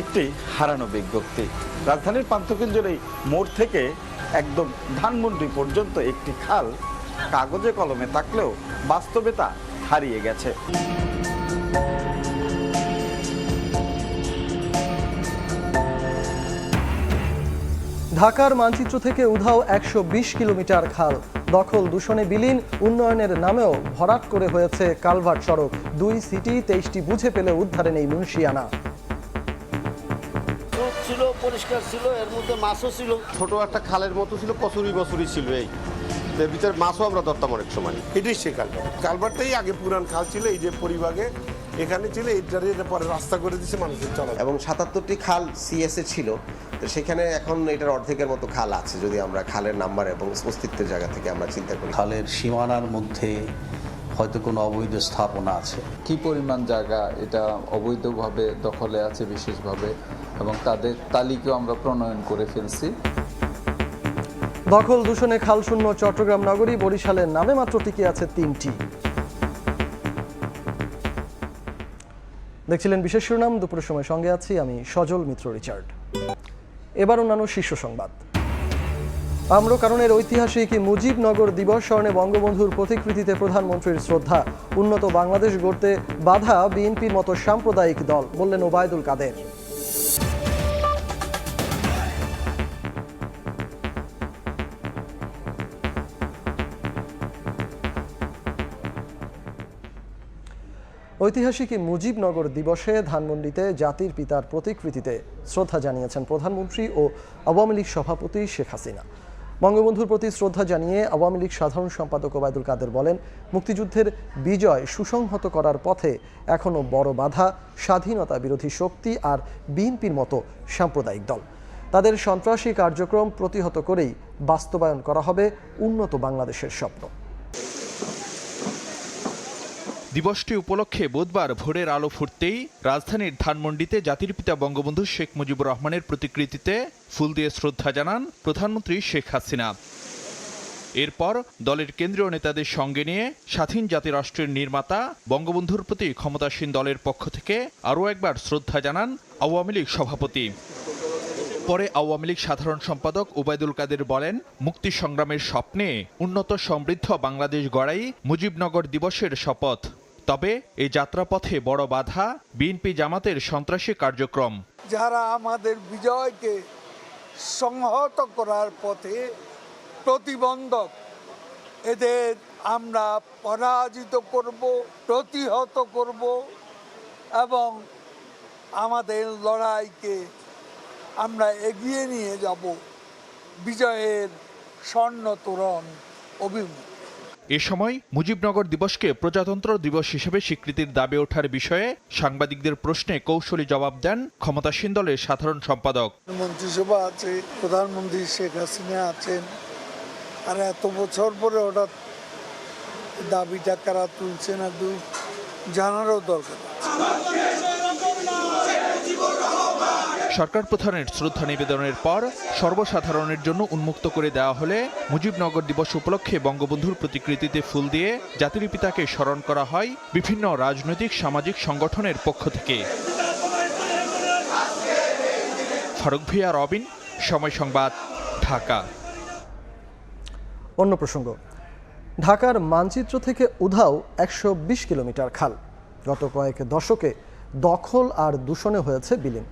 একটি হারানো বিজ্ঞপ্তি। রাজধানীর পান্থকিঞ্জের এই মোড় থেকে একদম ধানমন্ডি পর্যন্ত একটি খাল কাগজে কলমে থাকলেও বাস্তবে তা হারিয়ে গেছে। ঢাকার মানচিত্র থেকে উধাও একশো বিশ কিলোমিটার খাল। দখল দূষণে বিলীন উন্নয়নের নামেও ভরাট করে হয়েছে কালভার্ট সড়ক। দুই সিটি তেইশটি বুঝে পেলে উদ্ধারে নেই মুন্সিয়ানা। ছিল পরিষ্কার ছিল এর মধ্যে মাছও ছিল। ছোট একটা খালের মতো ছিল কচুরি বছরই ছিল এই। এর ভিতরে মাছও আমরা ধরতাম অনেক সময়। এটাই সে কালভার্ট কালভার্টটাই আগে পুরান খাল ছিল এই যে পরিভাগে এখানে ছিল এইটারে পরে রাস্তা করে দিছে মানুষের চলা এবং সাতাত্তরটি খাল সিএসএ ছিল তো সেখানে এখন এটার অর্ধেকের মতো খাল আছে যদি আমরা খালের নাম্বার এবং অস্তিত্বের জায়গা থেকে আমরা চিন্তা করি। খালের সীমানার মধ্যে হয়তো কোনো অবৈধ স্থাপনা আছে। কি পরিমাণ জায়গা এটা অবৈধভাবে দখলে আছে বিশেষভাবে? এবং তাদের তালিকাও আমরা প্রণয়ন করে ফেলছি। দখল দূষণে খালশূন্য চট্টগ্রাম নগরী বরিশালের নামে মাত্র টিকে আছে তিনটি। দেখছিলেন বিশেষ শিরোনাম, দুপুরের সময় সঙ্গে আছি আমি সজল মিত্র রিচার্ড। এবার অন্যান্য শীর্ষ সংবাদ। আম্র কারণের ঐতিহাসিক মুজিবনগর দিবস স্মরণে বঙ্গবন্ধুর প্রতিকৃতিতে প্রধানমন্ত্রীর শ্রদ্ধা। উন্নত বাংলাদেশ গড়তে বাধা বিএনপির মতো সাম্প্রদায়িক দল, বললেন ওবায়দুল কাদের। ঐতিহাসিক মুজিবনগর দিবসে ধানমন্ডিতে জাতির পিতার প্রতিকৃতিতে শ্রদ্ধা জানিয়েছেন প্রধানমন্ত্রী ও আওয়ামী লীগ সভাপতি শেখ হাসিনা। বঙ্গবন্ধুর প্রতি শ্রদ্ধা জানিয়ে আওয়ামী লীগ সাধারণ সম্পাদক ওবায়দুল কাদের বলেন, মুক্তিযুদ্ধের বিজয় সুসংহত করার পথে এখনও বড় বাধা, স্বাধীনতা বিরোধী শক্তি আর বিএনপির মতো সাম্প্রদায়িক দল। তাদের সন্ত্রাসী কার্যক্রম প্রতিহত করেই বাস্তবায়ন করা হবে উন্নত বাংলাদেশের স্বপ্ন। দিবসটি উপলক্ষে বুধবার ভোরের আলো ফুটতেই রাজধানীর ধানমন্ডিতে জাতির পিতা বঙ্গবন্ধু শেখ মুজিবুর রহমানের প্রতিকৃতিতে ফুল দিয়ে শ্রদ্ধা জানান প্রধানমন্ত্রী শেখ হাসিনা। এরপর দলের কেন্দ্রীয় নেতাদের সঙ্গে নিয়ে স্বাধীন জাতিরাষ্ট্রের নির্মাতা বঙ্গবন্ধুর প্রতি ক্ষমতাসীন দলের পক্ষ থেকে আরও একবার শ্রদ্ধা জানান আওয়ামী লীগ সভাপতি। পরে আওয়ামী লীগ সাধারণ সম্পাদক ওবায়দুল কাদের বলেন মুক্তি সংগ্রামের স্বপ্নে উন্নত সমৃদ্ধ বাংলাদেশ গড়াই মুজিবনগর দিবসের শপথ। তবে এই যাত্রাপথে বড় বাধা বিএনপি জামাতের সন্ত্রাসী কার্যক্রম। যারা আমাদের বিজয়কে সংহত করার পথে প্রতিবন্ধক, এদের আমরা পরাজিত করব, প্রতিহত করব এবং আমাদের লড়াইকে আমরা এগিয়ে নিয়ে যাব। বিজয়ের স্বর্ণ তোরণ অভিমুখ। এ সময় মুজিবনগর দিবসকে প্রজাতন্ত্র দিবস হিসেবে স্বীকৃতির দাবি ওঠার বিষয়ে সাংবাদিকদের প্রশ্নে কৌশলী জবাব দেন ক্ষমতাসীন দলের সাধারণ সম্পাদক মন্ত্রিসভা আছে, প্রধানমন্ত্রী শেখ হাসিনা আছেন আর এত বছর পরে হঠাৎ দাবিটা কারা তুলছে না দু জানারও দরকার। সরকার প্রধানের শ্রদ্ধা নিবেদনের পর সর্বসাধারণের জন্য উন্মুক্ত করে দেওয়া হলে মুজিবনগর দিবস উপলক্ষে বঙ্গবন্ধুর প্রতিকৃতিতে ফুল দিয়ে জাতির পিতাকে স্মরণ করা হয় বিভিন্ন রাজনৈতিক, সামাজিক সংগঠনের পক্ষ থেকে। ফারুক ভিয়া রবিন, সময় সংবাদ, ঢাকা। অন্য প্রসঙ্গ। ঢাকার মানচিত্র থেকে উধাও একশো বিশ কিলোমিটার খাল। গত কয়েক দশকে দখল আর দূষণে হয়েছে বিলীন।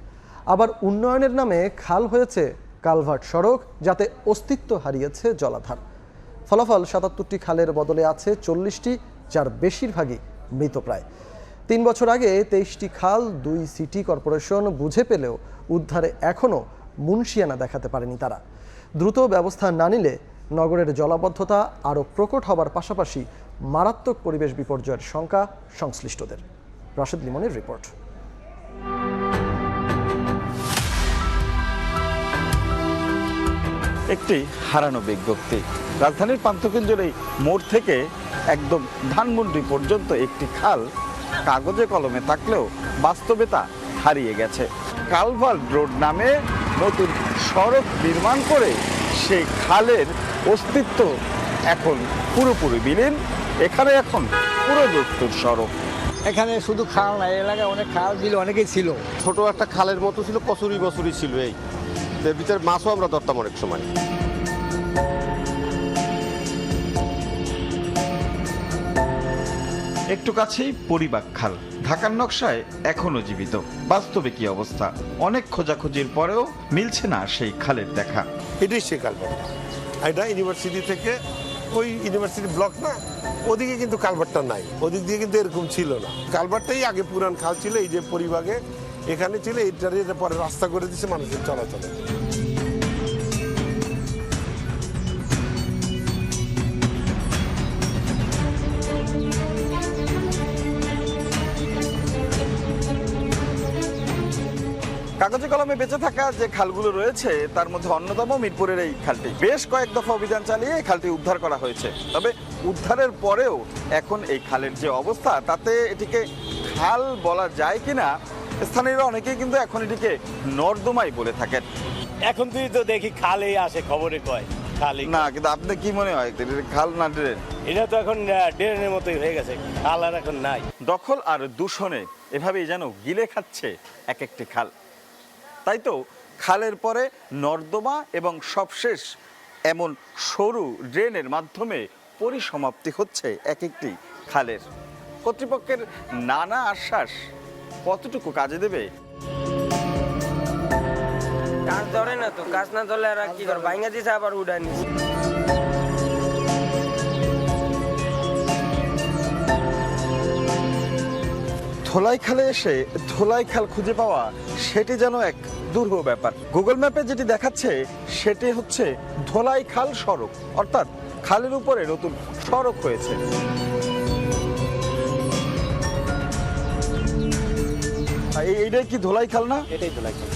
আবার উন্নয়নের নামে খাল হয়েছে কালভার্ট সড়ক, যাতে অস্তিত্ব হারিয়েছে জলাধার। ফলাফল সাতাত্তরটি খালের বদলে আছে চল্লিশটি, যার বেশিরভাগই মৃতপ্রায়। তিন বছর আগে তেইশটি খাল, দুই সিটি কর্পোরেশন বুঝে পেলেও উদ্ধারে এখনও মুন্সিয়ানা দেখাতে পারেনি তারা। দ্রুত ব্যবস্থা না নিলে নগরের জলাবদ্ধতা আরও প্রকট হবার পাশাপাশি মারাত্মক পরিবেশ বিপর্যয়ের শঙ্কা সংশ্লিষ্টদের। রাশেদ লিমনের রিপোর্ট। একটি হারানো বিজ্ঞপ্তি। রাজধানীর পান্থকিঞ্জের এই মোড় থেকে একদম ধানমন্ডি পর্যন্ত একটি খাল কাগজে কলমে থাকলেও বাস্তবে তা হারিয়ে গেছে। কালভার্ট রোড নামে নতুন সড়ক নির্মাণ করে সেই খালের অস্তিত্ব এখন পুরোপুরি বিলীন। এখানে এখন পুরো দস্তুর সড়ক। এখানে শুধু খাল না এই এলাকায় অনেক খাল বিল অনেকেই ছিল। ছোট একটা খালের মতো ছিল কচুরি বছরই ছিল এই। এর ভিতরে মাছও আমরা ধরতাম অনেক সময়। একটু কাছেই পরিবাগ খাল। ঢাকার নকশায় এখনও জীবিত। বাস্তবে কি অবস্থা? অনেক খোঁজাখুঁজির পরেও মিলছে না সেই খালের দেখা। এটাই সে কালভারটা। এটা ইউনিভার্সিটি থেকে ওই ইউনিভার্সিটি ব্লক না ওদিকে কিন্তু কালভারটা নাই। ওদিক দিয়ে কিন্তু এরকম ছিল না। কালভারটাই আগে পুরান খাল ছিল এই যে পরিবাগে এখানে ছিল এইটারে এটা পরে রাস্তা করে দিচ্ছে মানুষের চলাচলে। কাগজে কলমে বেঁচে থাকা যে খালগুলো রয়েছে, তার মধ্যে অন্যতম মিরপুরের এই খালটি। বেশ কয়েক দফা অভিযান চালিয়ে এই খালটি উদ্ধার করা হয়েছে। তবে উদ্ধারের পরেও এখন এই খালের যে অবস্থা, তাতে এটিকে খাল বলা যায় কিনা স্থানীয়রা অনেকেই কিন্তু এখন এটিকে নর্দমাই বলে থাকেন। এখন তুই তো দেখি খালেই আসে খবরে কয় খালি না কিন্তু আপনি কি মনে হয় খাল না ড্রেন? এটা তো এখন ড্রেনের মতোই হয়ে গেছে খাল আর এখন নাই। দখল আর দূষণে এভাবেই যেন গিলে খাচ্ছে এক একটি খাল। তাই তো খালের পরে নর্দমা এবং সবশেষ এমন সরু ড্রেনের মাধ্যমে পরিসমাপ্তি হচ্ছে এক একটি খালের। কর্তৃপক্ষের নানা আশ্বাস কতটুকু কাজে দেবে? কাজ ধরে না তো কাজ না ধরলে আর কি করে ভাঙা দিছে আবার নিছে। ধোলাই খালে এসে ধোলাই খাল খুঁজে পাওয়া সেটি যেন এক দুর্হ ব্যাপার। গুগল ম্যাপে যেটি দেখাচ্ছে সেটি হচ্ছে ধোলাই খাল সড়ক। অর্থাৎ খালের উপরে নতুন সড়ক হয়েছে। এই- এইটাই কি ধোলাই খাল না? এটাই তো লাগছে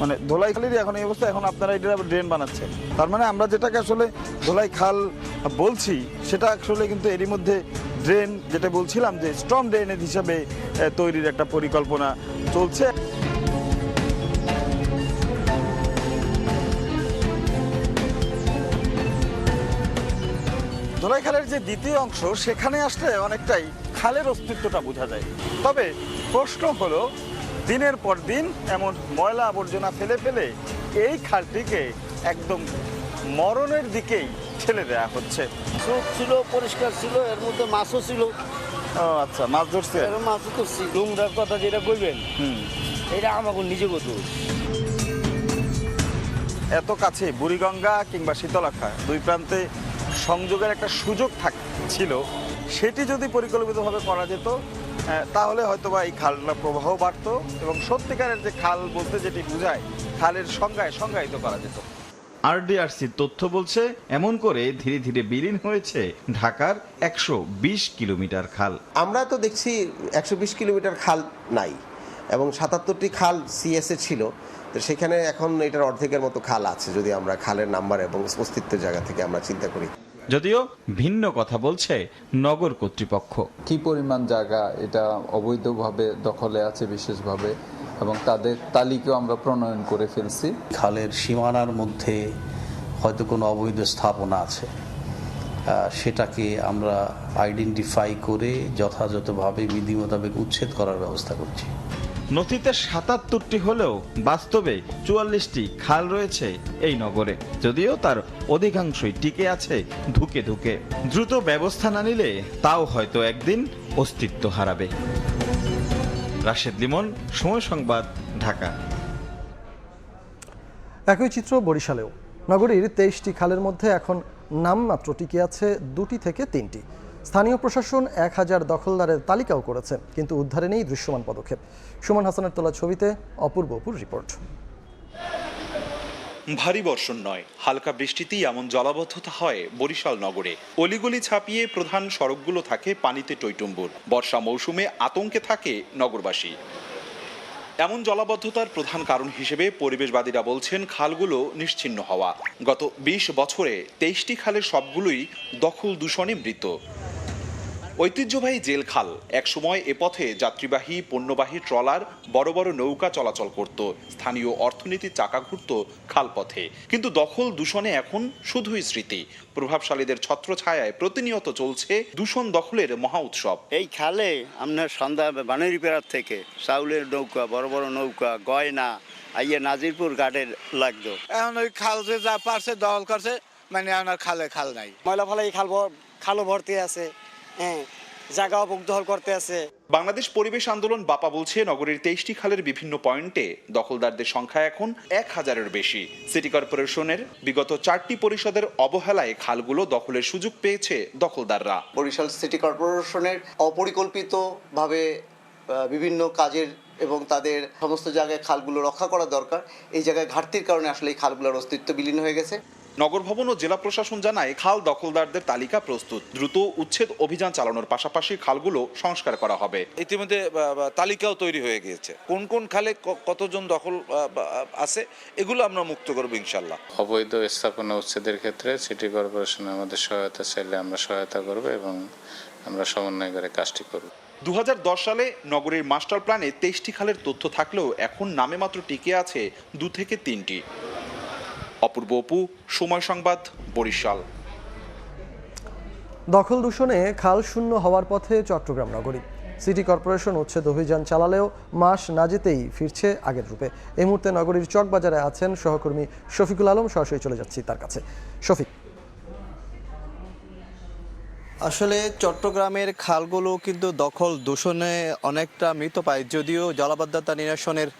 মানে ধোলাই খালেরই এখন এই অবস্থা এখন আপনারা এটা ড্রেন বানাচ্ছেন তার মানে আমরা যেটাকে আসলে ধোলাই খাল বলছি সেটা আসলে কিন্তু এরই মধ্যে ড্রেন যেটা বলছিলাম যে স্ট্রং ড্রেনেজ হিসাবে তৈরির একটা পরিকল্পনা চলছে। ধোলাই খালের যে দ্বিতীয় অংশ সেখানে আসলে অনেকটাই খালের অস্তিত্বটা বোঝা যায়। তবে প্রশ্ন হলো দিনের পর দিন এমন ময়লা আবর্জনা ফেলে ফেলে এই খালটিকে একদম মরণের দিকেই ঠেলে দেওয়া হচ্ছে। চোখ ছিল পরিষ্কার ছিল এর মধ্যে মাছও ছিল। ও আচ্ছা মাছ ধরছে? এর মাছও তো ডুমরার কথা যেটা বলবেন হুম। এটা আমাকে নিজে কত এত কাছে বুড়িগঙ্গা কিংবা শীতলাখা দুই প্রান্তে সংযোগের একটা সুযোগ থাক ছিল সেটি যদি পরিকল্পিতভাবে করা যেত আহ, তাহলে হয়তোবা এই খালটার প্রবাহ বাড়তো এবং সত্যিকারের যে খাল বলতে যেটি বোঝায় খালের সংজ্ঞায় সংজ্ঞায়িত করা যেত। আরডিআরসির তথ্য বলছে এমন করে ধীরে ধীরে বিলীন হয়েছে ঢাকার একশো বিশ কিলোমিটার খাল। আমরা তো দেখছি একশো বিশ কিলোমিটার খাল নাই এবং সাতাত্তরটি খাল সিএসএ ছিল তো সেখানে এখন এটার অর্ধেকের মতো খাল আছে যদি আমরা খালের নাম্বার এবং অস্তিত্বের জায়গা থেকে আমরা চিন্তা করি। যদিও ভিন্ন কথা বলছে নগর কর্তৃপক্ষ। কি পরিমাণ জায়গা এটা অবৈধভাবে দখলে আছে বিশেষভাবে এবং তাদের তালিকাও আমরা প্রণয়ন করে ফেলছি। খালের সীমানার মধ্যে হয়তো কোনো অবৈধ স্থাপনা আছে। সেটাকে আমরা আইডেন্টিফাই করে যথাযথভাবে বিধি মোতাবেক উচ্ছেদ করার ব্যবস্থা করছি। নথিতে সাতাত্তরটি হলেও বাস্তবে চুয়াল্লিশটি খাল রয়েছে এই নগরে। যদিও তার অধিকাংশই টিকে আছে ধুকে ধুকে। দ্রুত ব্যবস্থা না নিলে তাও হয়তো একদিন অস্তিত্ব হারাবে। রাশেদ লিমন, সময় সংবাদ, ঢাকা। একই চিত্র বরিশালেও। নগরীর তেইশটি খালের মধ্যে এখন নামমাত্র টিকে আছে দুটি থেকে তিনটি। স্থানীয় প্রশাসন এক হাজার দখলদারের তালিকাও করেছে, কিন্তু উদ্ধারে নেই দৃশ্যমান পদক্ষেপ। সুমন হাসানের তোলা ছবিতে অপূর্ব অপুর রিপোর্ট। ভারী বর্ষণ নয়, হালকা বৃষ্টিতেই এমন জলাবদ্ধতা হয় বরিশাল নগরে। অলিগলি ছাপিয়ে প্রধান সড়কগুলো থাকে পানিতে টইটুম্বুর বর্ষা মৌসুমে আতঙ্কে থাকে নগরবাসী। এমন জলাবদ্ধতার প্রধান কারণ হিসেবে পরিবেশবাদীরা বলছেন খালগুলো নিশ্চিন্ন হওয়া। গত ২০ বছরে তেইশটি খালের সবগুলোই দখল দূষণে মৃত। ঐতিহ্যবাহী জেল খাল। একসময় এ পথে যাত্রীবাহী পণ্যবাহী ট্রলার বড় বড় নৌকা চলাচল করত। স্থানীয় অর্থনীতির চাকা ঘুরত খাল পথে কিন্তু দখল দূষণে এখন শুধুই স্মৃতি। প্রভাবশালীদের ছত্রছায়ায় প্রতিনিয়ত চলছে দূষণ দখলের মহা উৎসব। এই খালে আপনার সন্ধ্যা বানেরিপাড়ার থেকে চাউলের নৌকা বড় বড় নৌকা গয়না আইয়ে নাজিরপুর ঘাটের লাগতো। এখন ওই খাল যে যা পারছে দখল করছে মানে আর খালে খাল নাই। ময়লা ফলে এই খাল খালও ভর্তি আছে। হ্যাঁ জায়গাও বুক দখল করতে আছে। বাংলাদেশ পরিবেশ আন্দোলন বাপা বলছে নগরীর তেইশটি খালের বিভিন্ন পয়েন্টে দখলদারদের সংখ্যা এখন এক হাজারের বেশি। সিটি কর্পোরেশনের বিগত চারটি পরিষদের অবহেলায় খালগুলো দখলের সুযোগ পেয়েছে দখলদাররা। বরিশাল সিটি কর্পোরেশনের অপরিকল্পিতভাবে বিভিন্ন কাজের এবং তাদের সমস্ত জায়গায় খালগুলো রক্ষা করা দরকার। এই জায়গায় ঘাটতির কারণে আসলে এই খালগুলোর অস্তিত্ব বিলীন হয়ে গেছে। নগর ভবন ও জেলা প্রশাসন জানায় খাল দখলদারদের তালিকা প্রস্তুত। দ্রুত উচ্ছেদ অভিযান চালানোর পাশাপাশি খালগুলো সংস্কার করা হবে। ইতিমধ্যে তালিকাও তৈরি হয়ে গিয়েছে। কোন কোন খালে কতজন দখল আছে এগুলো আমরা মুক্ত করব ইনশাল্লাহ অবৈধ স্থাপনা উচ্ছেদের ক্ষেত্রে সিটি কর্পোরেশন আমাদের সহায়তা চাইলে আমরা সহায়তা করব এবং আমরা সমন্বয় করে কাজটি করব। দু হাজার দশ সালে নগরীর মাস্টার প্ল্যানে তেইশটি খালের তথ্য থাকলেও এখন নামে মাত্র টিকে আছে দু থেকে তিনটি। অপূর্ব অপু সময় সংবাদ বরিশাল। দখল দূষণে খাল শূন্য হওয়ার পথে চট্টগ্রাম নগরী। সিটি কর্পোরেশন উচ্ছেদ অভিযান চালালেও মাস না যেতেই ফিরছে আগের রূপে। এই মুহূর্তে নগরীর চকবাজারে আছেন সহকর্মী শফিকুল আলম সরাসরি চলে যাচ্ছি তার কাছে। শফিক। আসলে চট্টগ্রামের খালগুলো কিন্তু দখল দূষণে অনেকটা মৃত পায় যদিও জলাবদ্ধতা নিরসনের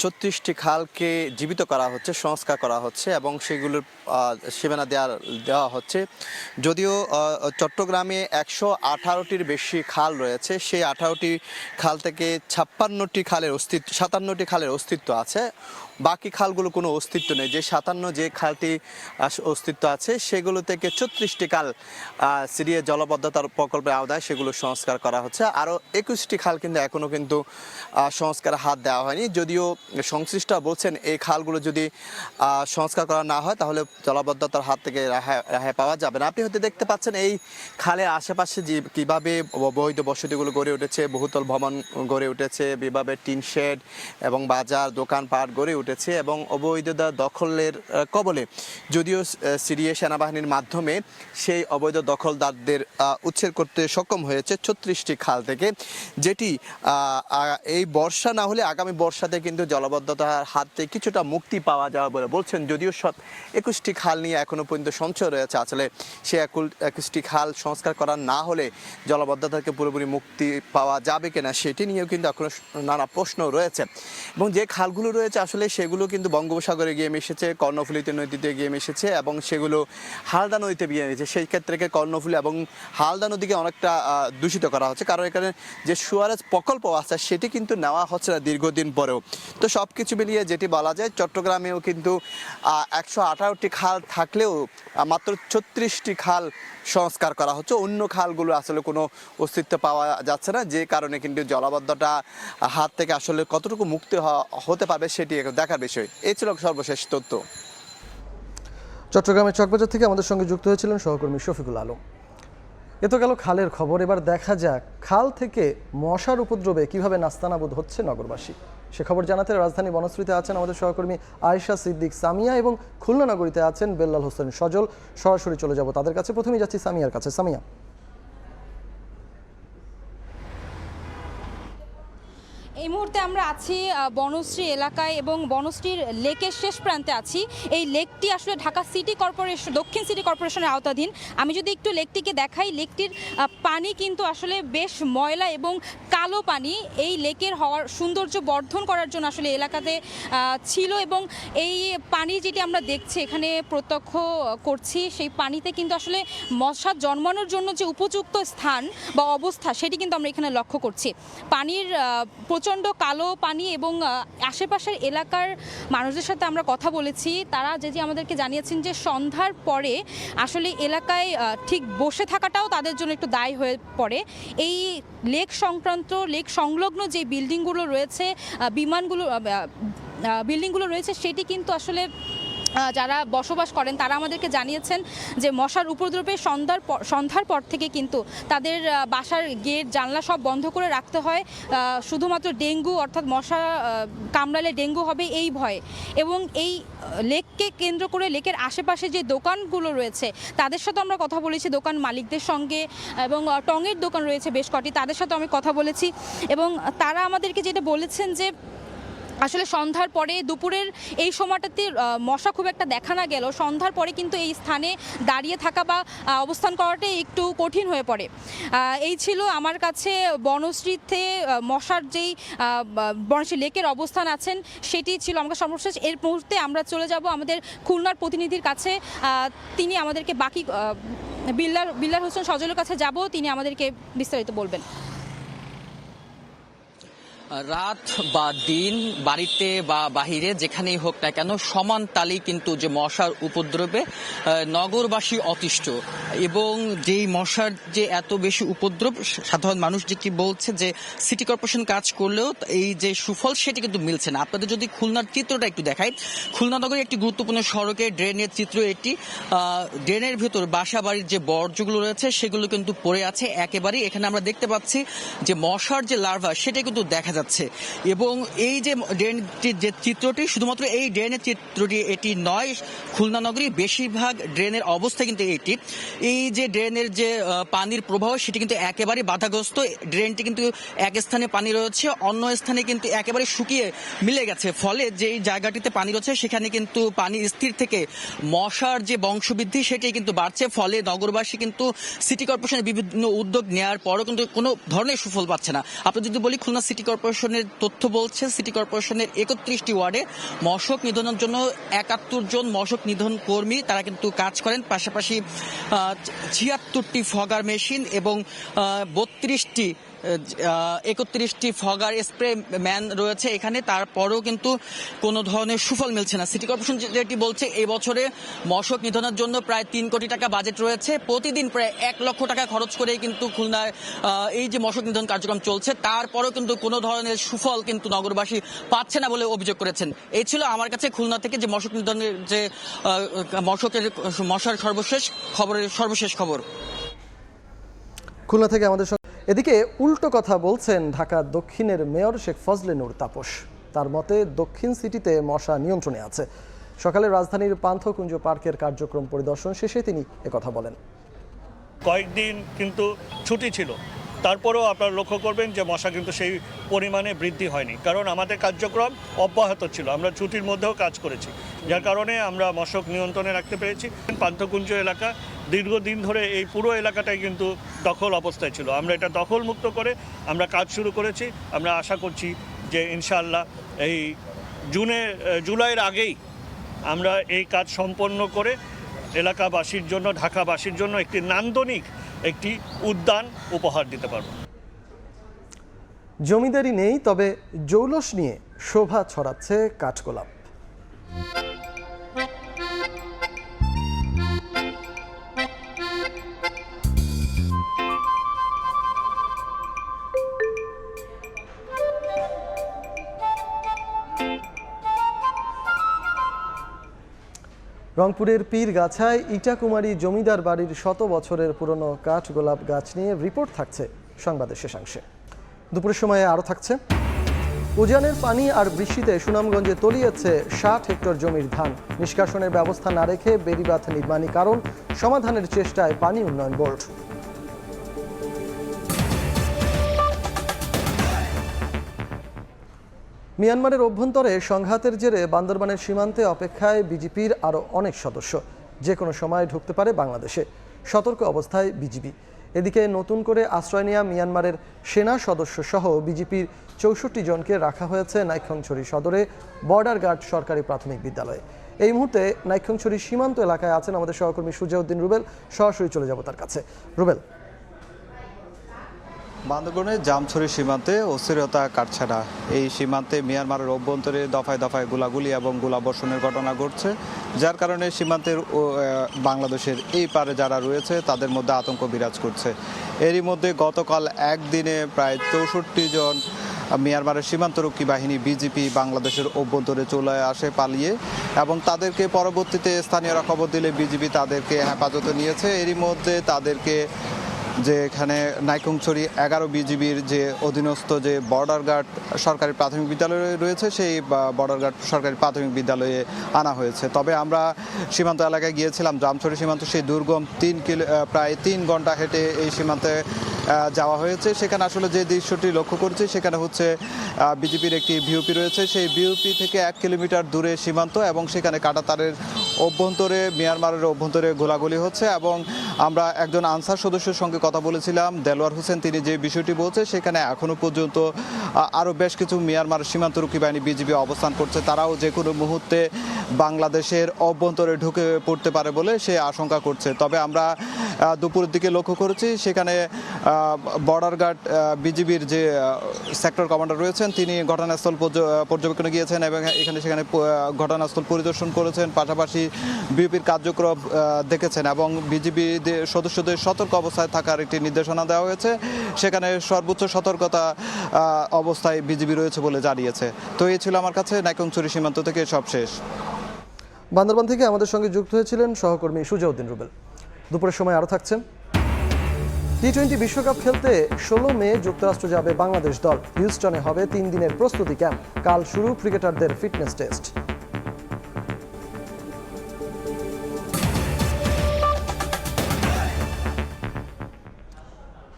ছত্রিশটি খালকে জীবিত করা হচ্ছে, সংস্কার করা হচ্ছে এবং সেগুলোর সীমানা দেওয়া দেওয়া হচ্ছে। যদিও চট্টগ্রামে একশো আঠারোটির বেশি খাল রয়েছে, সেই আঠারোটি খাল থেকে ছাপ্পান্নটি খালের অস্তিত্ব, সাতান্নটি খালের অস্তিত্ব আছে। বাকি খালগুলো কোনো অস্তিত্ব নেই। যে সাতান্ন যে খালটি অস্তিত্ব আছে, সেগুলো থেকে ছত্রিশটি খাল সিরিয়ে জলবদ্ধতার প্রকল্পের আওতায় সেগুলো সংস্কার করা হচ্ছে। আরও একুশটি খাল কিন্তু এখনও কিন্তু সংস্কারে হাত দেওয়া হয়নি। যদিও সংশ্লিষ্ট বলছেন, এই খালগুলো যদি সংস্কার করা না হয়, তাহলে জলাবদ্ধতার হাত থেকে রেহাই পাওয়া যাবে না। আপনি হয়তো দেখতে পাচ্ছেন, এই খালের আশেপাশে যে কীভাবে বৈধ বসতিগুলো গড়ে উঠেছে, বহুতল ভবন গড়ে উঠেছে বিভাবে টিন শেড এবং বাজার, দোকানপাট গড়ে উঠেছে। এবং অবৈধতা দখলের কবলে। যদিও সিরিয়া সেনাবাহিনীর মাধ্যমে সেই অবৈধ দখলদারদের উচ্ছেদ করতে সক্ষম হয়েছে ছত্রিশটি খাল থেকে, যেটি এই বর্ষা না হলে আগামী বর্ষাতে কিন্তু জলবদ্ধতার হাত থেকে কিছুটা মুক্তি পাওয়া যাবে বলে বলছেন। যদিও সব একুশটি খাল নিয়ে এখনও পর্যন্ত সঞ্চয় রয়েছে আসলে, সে একুশটি খাল সংস্কার করা না হলে জলবদ্ধতাকে পুরোপুরি মুক্তি পাওয়া যাবে কিনা সেটি নিয়েও কিন্তু এখনও নানা প্রশ্ন রয়েছে। এবং যে খালগুলো রয়েছে আসলে সেগুলো কিন্তু বঙ্গোপসাগরে গিয়ে মিশেছে, কর্ণফুলিতে নদীতে গিয়ে মিশেছে এবং সেগুলো হালদা নদীতে গিয়ে মিশেছে। সেই ক্ষেত্রে কর্ণফুলি এবং হালদা নদীকে অনেকটা দূষিত করা হচ্ছে। কারণ এখানে যে সুয়ারেজ প্রকল্প আছে, সেটি কিন্তু নেওয়া হচ্ছে না দীর্ঘদিন পরেও। তো সব কিছু মিলিয়ে যেটি বলা যায়, চট্টগ্রামেও কিন্তু একশো আঠারোটি খাল থাকলেও মাত্র ছত্রিশটি খাল সংস্কার করা হচ্ছে। অন্য খালগুলো আসলে কোনো অস্তিত্ব পাওয়া যাচ্ছে না। যে কারণে কিন্তু জলাবদ্ধতা হাত থেকে আসলে কতটুকু মুক্তি হতে পারবে সেটি দেখার বিষয়। এই ছিল সর্বশেষ তথ্য। চট্টগ্রামের চকবাজার থেকে আমাদের সঙ্গে যুক্ত হয়েছিলেন সহকর্মী শফিকুল আলম। এ তো গেল খালের খবর। এবার দেখা যাক খাল থেকে মশার উপদ্রবে কীভাবে নাস্তানাবোধ হচ্ছে নগরবাসী। সে খবর জানাতে রাজধানী বনশ্রীতে আছেন আমাদের সহকর্মী আয়েশা সিদ্দিক সামিয়া এবং খুলনা নগরীতে আছেন বেল্লাল হোসেন সজল। সরাসরি চলে যাব তাদের কাছে। প্রথমেই যাচ্ছি সামিয়ার কাছে। সামিয়া। এই মুহূর্তে আমরা আছি বনশ্রী এলাকায় এবং বনশ্রীর লেকের শেষ প্রান্তে আছি। এই লেকটি আসলে ঢাকা সিটি কর্পোরেশন দক্ষিণ সিটি কর্পোরেশনের আওতাধীন। আমি যদি একটু লেকটিকে দেখাই লেকটির পানি কিন্তু আসলে বেশ ময়লা এবং কালো পানি। এই লেকের হওয়ার সৌন্দর্য বর্ধন করার জন্য আসলে এলাকাতে ছিল এবং এই পানি যেটি আমরা দেখছি এখানে প্রত্যক্ষ করছি সেই পানিতে কিন্তু আসলে মশা জন্মানোর জন্য যে উপযুক্ত স্থান বা অবস্থা সেটি কিন্তু আমরা এখানে লক্ষ্য করছি। পানির আহ, প্রচণ্ড কালো পানি এবং আশেপাশের এলাকার মানুষদের সাথে আমরা কথা বলেছি। তারা যে যে আমাদেরকে জানিয়েছেন যে সন্ধ্যার পরে আসলে এলাকায় ঠিক বসে থাকাটাও তাদের জন্য একটু দায় হয়ে পড়ে। এই লেক সংক্রান্ত, লেক সংলগ্ন যে বিল্ডিংগুলো রয়েছে বিমানগুলো বিল্ডিংগুলো রয়েছে, সেটি কিন্তু আসলে যারা বসবাস করেন, তারা আমাদেরকে জানিয়েছেন যে মশার উপদ্রবে সন্ধ্যার সন্ধ্যার পর থেকে কিন্তু তাদের বাসার গেট, জানলা সব বন্ধ করে রাখতে হয়। শুধুমাত্র ডেঙ্গু, অর্থাৎ মশা কামড়ালে ডেঙ্গু হবে এই ভয়ে। এবং এই লেককে কেন্দ্র করে লেকের আশেপাশে যে দোকানগুলো রয়েছে, তাদের সাথে আমরা কথা বলেছি, দোকান মালিকদের সঙ্গে, এবং টঙের দোকান রয়েছে বেশ কটি, তাদের সাথে আমি কথা বলেছি। এবং তারা আমাদেরকে যেটা বলেছেন যে আসলে সন্ধ্যার পরে দুপুরের এই সময়টাতে মশা খুব একটা দেখা না গেল। সন্ধ্যার পরে কিন্তু এই স্থানে দাঁড়িয়ে থাকা বা অবস্থান করাটাই একটু কঠিন হয়ে পড়ে। এই ছিল আমার কাছে বনশ্রীতে মশার যেই বনশ্রী লেকের অবস্থান আছেন, সেটি ছিল আমাকে সর্বশেষ। এর মুহূর্তে আমরা চলে যাব আমাদের খুলনার প্রতিনিধির কাছে। তিনি আমাদেরকে বাকি বিল্লার বিল্লার হোসেন সজলের কাছে যাব। তিনি আমাদেরকে বিস্তারিত বলবেন। রাত বা দিন, বাড়িতে বা বাহিরে, যেখানেই হোক না কেন, সমান তালি কিন্তু যে মশার উপদ্রবে নগরবাসী অতিষ্ঠ। এবং যেই মশার যে এত বেশি উপদ্রব সাধারণ মানুষ যে কি বলছে যে সিটি কর্পোরেশন কাজ করলেও এই যে সুফল, সেটি কিন্তু মিলছে না। আপনাদের যদি খুলনার চিত্রটা একটু দেখাই, খুলনা নগরের একটি গুরুত্বপূর্ণ সড়কে ড্রেনের চিত্র এটি। ড্রেনের ভেতর বাসা বাড়ির যে বর্জ্যগুলো রয়েছে, সেগুলো কিন্তু পড়ে আছে। একেবারেই এখানে আমরা দেখতে পাচ্ছি যে মশার যে লার্ভা, সেটা কিন্তু দেখা যাচ্ছে এবং এই যে ড্রেনটির যে চিত্রটি, শুধুমাত্র এই ড্রেনের চিত্রটি, এটি নয়, খুলনা নগরী বেশিরভাগ ড্রেনের অবস্থা কিন্তু এটি। এই যে ড্রেনের যে পানির প্রবাহ, সেটি কিন্তু একেবারে বাধাগ্রস্ত। ড্রেনটি কিন্তু এক স্থানে পানি রয়েছে, অন্য স্থানে কিন্তু একেবারে শুকিয়ে মিলে গেছে। ফলে যে জায়গাটিতে পানি রয়েছে, সেখানে কিন্তু পানি স্থির থেকে মশার যে বংশবৃদ্ধি, সেটি কিন্তু বাড়ছে। ফলে নগরবাসী কিন্তু সিটি কর্পোরেশনের বিভিন্ন উদ্যোগ নেওয়ার পরও কিন্তু কোনো ধরনের সুফল পাচ্ছে না। আপনি যদি বলি খুলনা সিটি কর্পোরেশনের তথ্য বলছে, সিটি কর্পোরেশনের একত্রিশটি ওয়ার্ডে মশক নিধনের জন্য একাত্তর জন মশক নিধন কর্মী, তারা কিন্তু কাজ করেন। পাশাপাশি ছিয়াত্তরটি ফগার মেশিন এবং বত্রিশটি একত্রিশটি ফগার স্প্রে ম্যান রয়েছে এখানে। তারপরেও কিন্তু কোনো ধরনের সুফল মিলছে না। সিটি কর্পোরেশন যেটি বলছে, এই বছরে মশক নিধনের জন্য প্রায় তিন কোটি টাকা বাজেট রয়েছে। প্রতিদিন প্রায় এক লক্ষ টাকা খরচ করে কিন্তু খুলনায় এই যে মশক নিধন কার্যক্রম চলছে, তারপরেও কিন্তু কোনো ধরনের সুফল কিন্তু নগরবাসী পাচ্ছে না বলে অভিযোগ করেছেন। এই ছিল আমার কাছে খুলনা থেকে যে মশক নিধনের যে মশকের, মশার সর্বশেষ খবরের সর্বশেষ খবর। খুলনা থেকে আমাদের এদিকে উল্টো কথা বলছেন ঢাকা দক্ষিণের মেয়র শেখ ফজলে নূর তাপস। তার মতে দক্ষিণ সিটিতে মশা নিয়ন্ত্রণে আছে। সকালে রাজধানীর পান্থকুঞ্জ পার্কের কার্যক্রম পরিদর্শন শেষে তিনি একথা বলেন। কয়েকদিন কিন্তু ছুটি ছিল। তারপরেও আপনারা লক্ষ্য করবেন যে মশা কিন্তু সেই পরিমাণে বৃদ্ধি হয়নি। কারণ আমাদের কার্যক্রম অব্যাহত ছিল। আমরা ছুটির মধ্যেও কাজ করেছি। যার কারণে আমরা মশক নিয়ন্ত্রণে রাখতে পেরেছি। পান্থকুঞ্জ এলাকা দীর্ঘদিন ধরে এই পুরো এলাকাটাই কিন্তু দখল অবস্থায় ছিল। আমরা এটা দখল মুক্ত করে আমরা কাজ শুরু করেছি। আমরা আশা করছি যে ইনশাআল্লাহ এই জুনে, জুলাইয়ের আগেই আমরা এই কাজ সম্পন্ন করে এলাকাবাসীর জন্য, ঢাকাবাসীর জন্য একটি নান্দনিক একটি উদ্যান উপহার দিতে পারব। জমিদারি নেই তবে জৌলস নিয়ে শোভা ছড়াচ্ছে কাঠগোলাপ। রংপুরের পীরগাছায় ইটাকুমারী জমিদার বাড়ির শত বছরের পুরনো কাঠগোলাপ গাছ নিয়ে রিপোর্ট থাকছে সংবাদের শেষাংশে। দুপুরের সময়ে আরও থাকছে। উজানের পানি আর বৃষ্টিতে সুনামগঞ্জে তলিয়েছে ষাট হেক্টর জমির ধান। নিষ্কাশনের ব্যবস্থা না রেখে বেড়িবাঁধ নির্মাণী কারণ, সমাধানের চেষ্টায় পানি উন্নয়ন বোর্ড। মিয়ানমারের অভ্যন্তরে সংঘাতের জেরে বান্দরবানের সীমান্তে অপেক্ষায় বিজেপির আরও অনেক সদস্য। যে কোনো সময় ঢুকতে পারে বাংলাদেশে। সতর্ক অবস্থায় বিজিবি। এদিকে নতুন করে আশ্রয় নেওয়া মিয়ানমারের সেনা সদস্য সহ বিজেপির চৌষট্টি জনকে রাখা হয়েছে নাইক্ষংছড়ি সদরে বর্ডার গার্ড সরকারি প্রাথমিক বিদ্যালয়ে। এই মুহূর্তে নাইক্ষংছড়ি সীমান্ত এলাকায় আছেন আমাদের সহকর্মী সুজাউদ্দিন রুবেল। সরাসরি চলে যাব তার কাছে। রুবেল বান্দরবনের জামছড়ি সীমান্তে অস্থিরতা কাটছে না এই সীমান্তে মিয়ানমারের অভ্যন্তরে দফায় দফায় গোলাগুলি এবং গোলাবর্ষণের ঘটনা ঘটছে, যার কারণে সীমান্তের বাংলাদেশের এই পারে যারা রয়েছে, তাদের মধ্যে আতঙ্ক বিরাজ করছে। এরই মধ্যে গতকাল একদিনে প্রায় চৌষট্টি জন মিয়ানমারের সীমান্তরক্ষী বাহিনী বিজিপি বাংলাদেশের অভ্যন্তরে চলে আসে পালিয়ে, এবং তাদেরকে পরবর্তীতে স্থানীয়রা খবর দিলে বিজিবি তাদেরকে হেফাজতে নিয়েছে। এরই মধ্যে তাদেরকে যে এখানে নাইকুংছড়ি এগারো বিজিবির যে অধীনস্থ যে বর্ডার গার্ড সরকারি প্রাথমিক বিদ্যালয় রয়েছে, সেই বর্ডার গার্ড সরকারি প্রাথমিক বিদ্যালয়ে আনা হয়েছে। তবে আমরা সীমান্ত এলাকায় গিয়েছিলাম, জামছড়ি সীমান্ত, সেই দুর্গম তিন কিলো প্রায় তিন ঘণ্টা হেঁটে এই সীমান্তে যাওয়া হয়েছে। সেখানে আসলে যে দৃশ্যটি লক্ষ্য করছি, সেখানে হচ্ছে বিজেপির একটি ভিউপি রয়েছে। সেই ভিউপি থেকে এক কিলোমিটার দূরে সীমান্ত এবং সেখানে কাটাতারের অভ্যন্তরে, মিয়ানমারের অভ্যন্তরে গোলাগুলি হচ্ছে এবং আমরা একজন আনসার সদস্যের সঙ্গে কথা বলেছিলাম, দেলোয়ার হোসেন তিনি যে বিষয়টি বলছে, সেখানে এখনও পর্যন্ত আরও বেশ কিছু মিয়ানমার সীমান্তরক্ষী বাহিনী বিজিবি অবস্থান করছে। তারাও যে কোনো মুহূর্তে বাংলাদেশের অভ্যন্তরে ঢুকে পড়তে পারে বলে সে আশঙ্কা করছে। তবে আমরা দুপুরের দিকে লক্ষ্য করেছি, সেখানে বর্ডার গার্ড বিজিবির যে সেক্টর কমান্ডার রয়েছেন, তিনি ঘটনাস্থল পর্য- পর্যবেক্ষণে গিয়েছেন এবং এখানে, সেখানে ঘটনাস্থল পরিদর্শন করেছেন। পাশাপাশি বিউপির কার্যক্রম দেখেছেন এবং বিজিবি সদস্যদের সতর্ক অবস্থায় থাকার একটি নির্দেশনা দেওয়া হয়েছে। সেখানে সর্বোচ্চ সতর্কতা অবস্থায় বিজিবি রয়েছে বলে জানিয়েছে। তো এই ছিল আমার কাছে। নাইকংচুরি সীমান্ত থেকে সব শেষ বান্দরবান থেকে আমাদের সঙ্গে যুক্ত হয়েছিলেন সহকর্মী সুজাউদ্দিন রুবেল। দুপুরের সময় আরও থাকছেন। টি টোয়েন্টি বিশ্বকাপ খেলতে ষোলো মে যুক্তরাষ্ট্র যাবে বাংলাদেশ দল। হিউস্টনে হবে তিন দিনের প্রস্তুতি ক্যাম্প। কাল শুরু ক্রিকেটারদের ফিটনেস টেস্ট।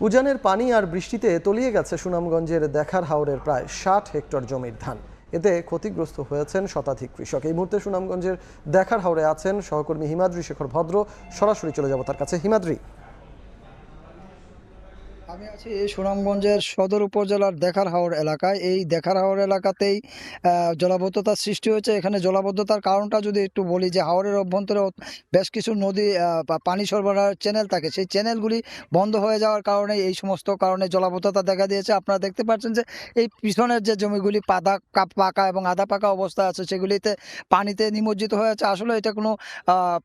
উজানের পানি আর বৃষ্টিতে তলিয়ে গেছে সুনামগঞ্জের দেখার হাওরের প্রায় ষাট হেক্টর জমির ধান। এতে ক্ষতিগ্রস্ত হয়েছেন শতাধিক কৃষক। এই মুহূর্তে সুনামগঞ্জের দেখার হাওড়ে আছেন সহকর্মী হিমাদ্রি শেখর ভদ্র। সরাসরি চলে যাব তার কাছে। হিমাদ্রি। আমি আছি সুনামগঞ্জের সদর উপজেলার দেখার হাওর এলাকায়। এই দেখার হাওর এলাকাতেই জলাবদ্ধতার সৃষ্টি হয়েছে। এখানে জলাবদ্ধতার কারণটা যদি একটু বলি যে, হাওরের অভ্যন্তরে বেশ কিছু নদী পানি সরবরাহ চ্যানেল থাকে। সেই চ্যানেলগুলি বন্ধ হয়ে যাওয়ার কারণে এই সমস্ত কারণে জলাবদ্ধতা দেখা দিয়েছে। আপনারা দেখতে পাচ্ছেন যে, এই পিছনের যে জমিগুলি পাদা পাকা এবং আধা পাকা অবস্থা আছে, সেগুলিতে পানিতে নিমজ্জিত হয়েছে আসলে এটা কোনো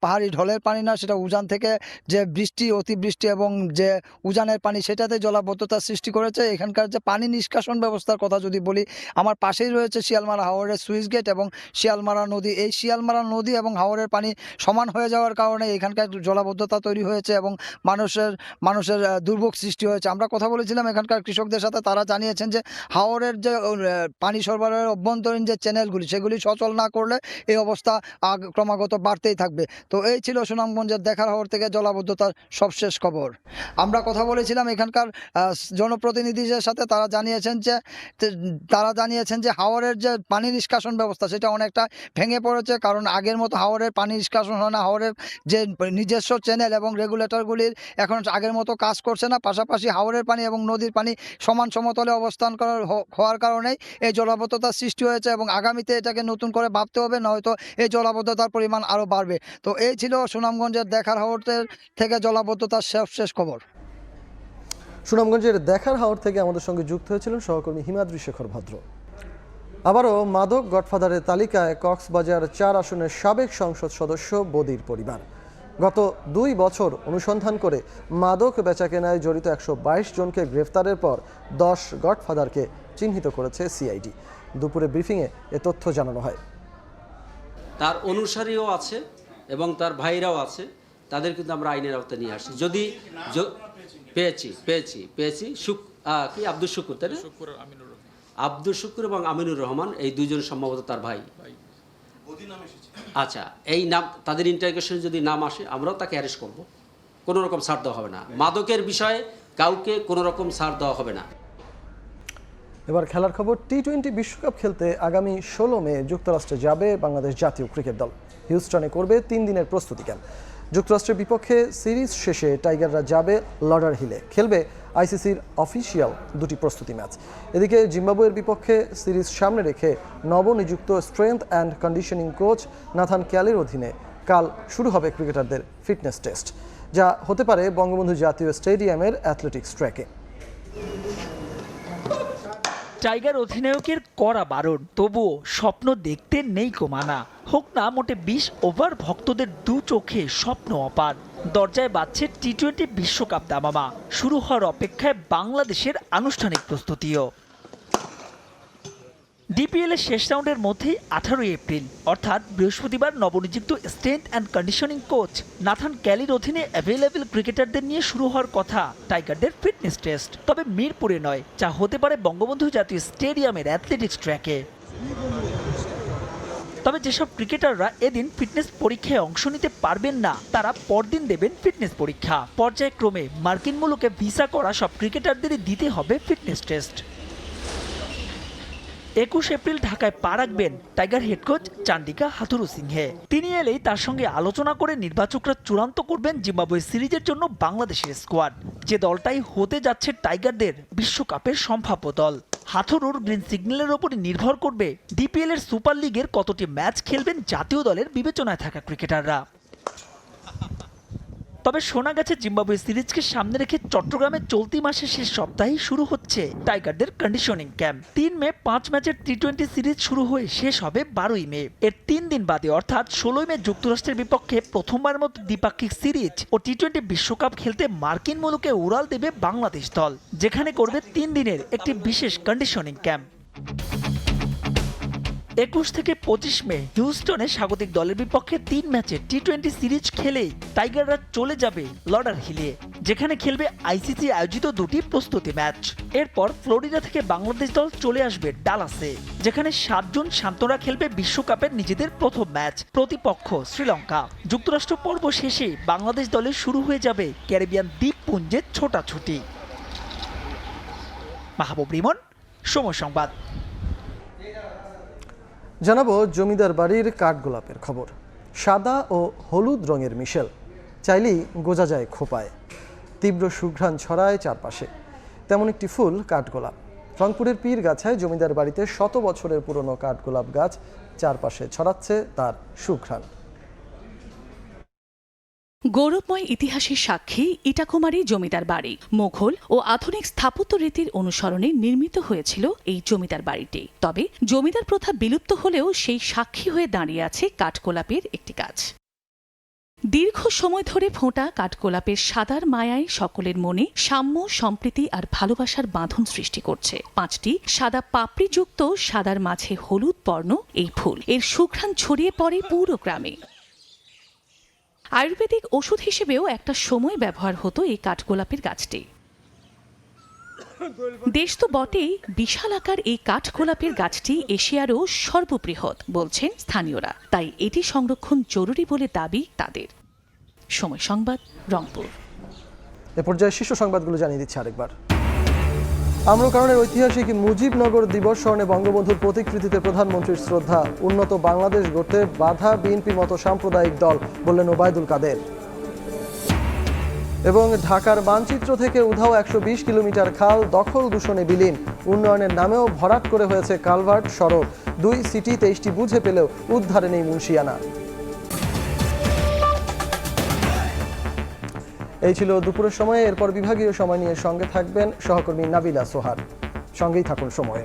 পাহাড়ি ঢলের পানি না, সেটা উজান থেকে যে বৃষ্টি, অতিবৃষ্টি এবং যে উজানের পানি, সেটাতে জলাবদ্ধতার সৃষ্টি করেছে। এখানকার যে পানি নিষ্কাশন ব্যবস্থার কথা যদি বলি, আমার পাশেই রয়েছে শিয়ালমারা হাওরের সুইচ গেট এবং শিয়ালমারা নদী। এই শিয়ালমারা নদী এবং হাওরের পানি সমান হয়ে যাওয়ার কারণে এখানকার জলাবদ্ধতা তৈরি হয়েছে এবং মানুষের মানুষের দুর্ভোগ সৃষ্টি হয়েছে। আমরা কথা বলেছিলাম এখানকার কৃষকদের সাথে, তারা জানিয়েছেন যে হাওরের যে পানি সরবরাহের অভ্যন্তরীণ যে চ্যানেলগুলি, সেগুলি সচল না করলে এই অবস্থা ক্রমাগত বাড়তেই থাকবে। তো এই ছিল সুনামগঞ্জের দেখার হাওর থেকে জলাবদ্ধতার সবশেষ খবর। আমরা কথা বলেছিলাম এখানকার জনপ্রতিনিধিদের সাথে তারা জানিয়েছেন যে তারা জানিয়েছেন যে হাওরের যে পানি নিষ্কাশন ব্যবস্থা সেটা অনেকটা ভেঙে পড়েছে। কারণ আগের মতো হাওরের পানি নিষ্কাশন হয় না। হাওরের যে নিজস্ব চ্যানেল এবং রেগুলেটরগুলির এখন আগের মতো কাজ করছে না। পাশাপাশি হাওরের পানি এবং নদীর পানি সমান সমতলে অবস্থান করার হওয়ার কারণেই এই জলাবদ্ধতার সৃষ্টি হয়েছে এবং আগামীতে এটাকে নতুন করে ভাবতে হবে, নয়তো এই জলাবদ্ধতার পরিমাণ আরও বাড়বে। তো এই ছিল সুনামগঞ্জের দেখার হাওরের থেকে জলাবদ্ধতার শেষ খবর। সুনামগঞ্জের দেখার হাওর থেকে আমাদের সঙ্গে যুক্ত হয়েছিলেন সহকর্মী হিমাদ্রি শেখর ভদ্র। আবারও মাদক গডফাদারের তালিকায় কক্সবাজার চার আসনের সাবেক সংসদ সদস্য বদির পরিবার। গত দুই বছর অনুসন্ধান করে মাদক বেচাকেনায় জড়িত একশো বাইশ জনকে গ্রেফতারের পর দশ গডফাদারকে চিহ্নিত করেছে সিআইডি। দুপুরে ব্রিফিংয়ে এ তথ্য জানানো হয়। তার অনুসারীও আছে এবং তার ভাইরাও আছে। তাদের কিন্তু আমরা আইনের আওতায় নিয়ে আসছি। যদি পেয়েছি পেয়েছি পেয়েছি। শুক কি? আব্দুল শুকুর তাই না? আব্দুল শুকুর এবং আমিনুর রহমান এই দুইজন সম্ভবত তার ভাই। আচ্ছা এই নাম তাদের ইন্টারগেশনে যদি নাম আসে আমরাও তাকে অ্যারেস্ট করব। কোনো রকম ছাড় দেওয়া হবে না। মাদকের বিষয়ে কাউকে কোনো রকম ছাড় দেওয়া হবে না। এবার খেলার খবর টি টোয়েন্টি বিশ্বকাপ খেলতে আগামী ষোলো মে যুক্তরাষ্ট্রে যাবে বাংলাদেশ জাতীয় ক্রিকেট দল। হিউস্টনে করবে তিন দিনের প্রস্তুতি ক্যাম্প। যুক্তরাষ্ট্রের বিপক্ষে সিরিজ শেষে টাইগাররা যাবে লডার হিলে। খেলবে আইসিসির অফিসিয়াল দুটি প্রস্তুতি ম্যাচ। এদিকে জিম্বাবুয়ের বিপক্ষে সিরিজ সামনে রেখে নবনিযুক্ত strength and conditioning coach Nathan ক্যালের অধীনে কাল শুরু হবে ক্রিকেটারদের ফিটনেস টেস্ট, যা হতে পারে বঙ্গবন্ধু জাতীয় স্টেডিয়ামের অ্যাথলেটিক্স ট্র্যাকে। টাইগার অধিনায়কের করা বারণ। তবুও স্বপ্ন দেখতে নেই কমানা হোক না, মোটে বিশ ওভার ভক্তদের দু চোখে স্বপ্ন অপার। দরজায় বাজছে টি টোয়েন্টি বিশ্বকাপ দামামা। শুরু হওয়ার অপেক্ষায় বাংলাদেশের আনুষ্ঠানিক প্রস্তুতিও। ডিপিএল এর শেষ রাউন্ডের মধ্যেই আঠারোই এপ্রিল, অর্থাৎ বৃহস্পতিবার নবনিযুক্ত strength and conditioning coach Nathan ক্যালির অধীনে অ্যাভেলেবল ক্রিকেটারদের নিয়ে শুরু হওয়ার কথা টাইগারদের ফিটনেস টেস্ট তবে মিরপুরে নয়, যা হতে পারে বঙ্গবন্ধু জাতীয় স্টেডিয়ামের অ্যাথলেটিক্স ট্র্যাকে তবে যেসব ক্রিকেটাররা এদিন ফিটনেস পরীক্ষায় অংশ নিতে পারবেন না, তারা পরদিন দেবেন ফিটনেস পরীক্ষা। পর্যায়ক্রমে মার্কিন মুলুকে ভিসা করা সব ক্রিকেটারদেরই দিতে হবে ফিটনেস টেস্ট একুশ এপ্রিল ঢাকায় পা রাখবেন টাইগার হেড কোচ হাথুরু সিংহে তিনি এলেই তার সঙ্গে আলোচনা করে নির্বাচকরা চূড়ান্ত করবেন জিম্বাবুয়ে সিরিজের জন্য বাংলাদেশের স্কোয়াড। যে দলটাই হতে যাচ্ছে টাইগারদের বিশ্বকাপের সম্ভাব্য দল। হাথুরুর গ্রিন সিগন্যালের ওপরই নির্ভর করবে ডিপিএল এর সুপার লিগের কতটি ম্যাচ খেলবেন জাতীয় দলের বিবেচনায় থাকা ক্রিকেটাররা। তবে শোনা গেছে জিম্বাবুয়ে সিরিজকে সামনে রেখে চট্টগ্রামে চলতি মাসের শেষ সপ্তাহেই শুরু হচ্ছে টাইগারদের কন্ডিশনিং ক্যাম্প তিন মে, পাঁচ ম্যাচের টি টোয়েন্টি সিরিজ শুরু হয়ে শেষ হবে বারোই মে। এর তিন দিন বাদে, অর্থাৎ ষোলোই মে যুক্তরাষ্ট্রের বিপক্ষে প্রথমবার মতো দ্বিপাক্ষিক সিরিজ ও টি টোয়েন্টি বিশ্বকাপ খেলতে মার্কিন মুলুকে উড়াল দেবে বাংলাদেশ দল, যেখানে করবে তিন দিনের একটি বিশেষ কন্ডিশনিং ক্যাম্প একুশ থেকে পঁচিশ মে, হিউস্টনে স্বাগতিক দলের বিপক্ষে তিন ম্যাচে টি টোয়েন্টি সিরিজ খেলেই টাইগাররা চলে যাবে লর্ডার হিলে, যেখানে খেলবে আইসিসি আয়োজিত দুটি প্রস্তুতি ম্যাচ। এরপর ফ্লোরিডা থেকে বাংলাদেশ দল চলে আসবে ডালাসে, যেখানে সাতজন শান্তরা খেলবে বিশ্বকাপের নিজেদের প্রথম ম্যাচ, প্রতিপক্ষ শ্রীলঙ্কা। যুক্তরাষ্ট্র পর্ব শেষে বাংলাদেশ দলের শুরু হয়ে যাবে ক্যারিবিয়ান দ্বীপপুঞ্জের ছোটাছুটি। মাহবুব রিমন, সময় সংবাদ। জানাব জমিদার বাড়ির কাঠগোলাপের খবর। সাদা ও হলুদ রঙের মিশেল, চাইলেই গোজা যায় খোপায়। তীব্র সুঘ্রাণ ছড়ায় চারপাশে। তেমন একটি ফুল কাঠগোলাপ। রংপুরের পীর গাছায় জমিদার বাড়িতে শত বছরের পুরনো কাঠগোলাপ গাছ চারপাশে ছড়াচ্ছে তার সুঘ্রাণ। গৌরবময় ইতিহাসের সাক্ষী ইটাকুমারী জমিদার বাড়ি। মোঘল ও আধুনিক স্থাপত্য রীতির অনুসরণে নির্মিত হয়েছিল এই জমিদার বাড়িটি। তবে জমিদার প্রথা বিলুপ্ত হলেও সেই সাক্ষী হয়ে দাঁড়িয়ে আছে কাঠগোলাপের একটি গাছ। দীর্ঘ সময় ধরে ফোঁটা কাঠগোলাপের সাদার মায়ায় সকলের মনে সাম্য, সম্প্রীতি আর ভালোবাসার বাঁধন সৃষ্টি করছে। পাঁচটি সাদা পাপড়িযুক্ত সাদার মাঝে হলুদ বর্ণ এই ফুল। এর সুঘ্রাণ ছড়িয়ে পড়ে পুরো গ্রামে। আয়ুর্বেদিক ওষুধ হিসেবেও একটা সময় ব্যবহার হতো এই কাঠগোলাপের গাছটি। দেশ তো বটেই বিশাল আকার এই কাঠগোলাপের গাছটি এশিয়ারও সর্ববৃহৎ, বলছেন স্থানীয়রা। তাই এটি সংরক্ষণ জরুরি বলে দাবি তাদের। সময় সংবাদ, রংপুর। এ পর্যায়ে শীর্ষ সংবাদগুলো জানিয়ে দিচ্ছে আরেকবার। আম্রকারণের ঐতিহাসিক মুজিবনগর দিবস স্মরণে বঙ্গবন্ধুর প্রতিকৃতিতে প্রধানমন্ত্রীর শ্রদ্ধা। উন্নত বাংলাদেশ গড়তে বাধা বিএনপি মতো সাম্প্রদায়িক দল, বললেন ওবায়দুল কাদের। এবং ঢাকার মানচিত্র থেকে উধাও একশো বিশ কিলোমিটার খাল দখল দূষণে বিলীন। উন্নয়নের নামেও ভরাট করে হয়েছে কালভার্ট সড়ক। দুই সিটি তেইশটি বুঝে পেলেও উদ্ধারে নেই মুন্সিয়ানা। এই ছিল দুপুরের সময়। এরপর বিভাগীয় সময় নিয়ে সঙ্গে থাকবেন সহকর্মী নাবিলা সোহার সঙ্গেই থাকুন সময়ে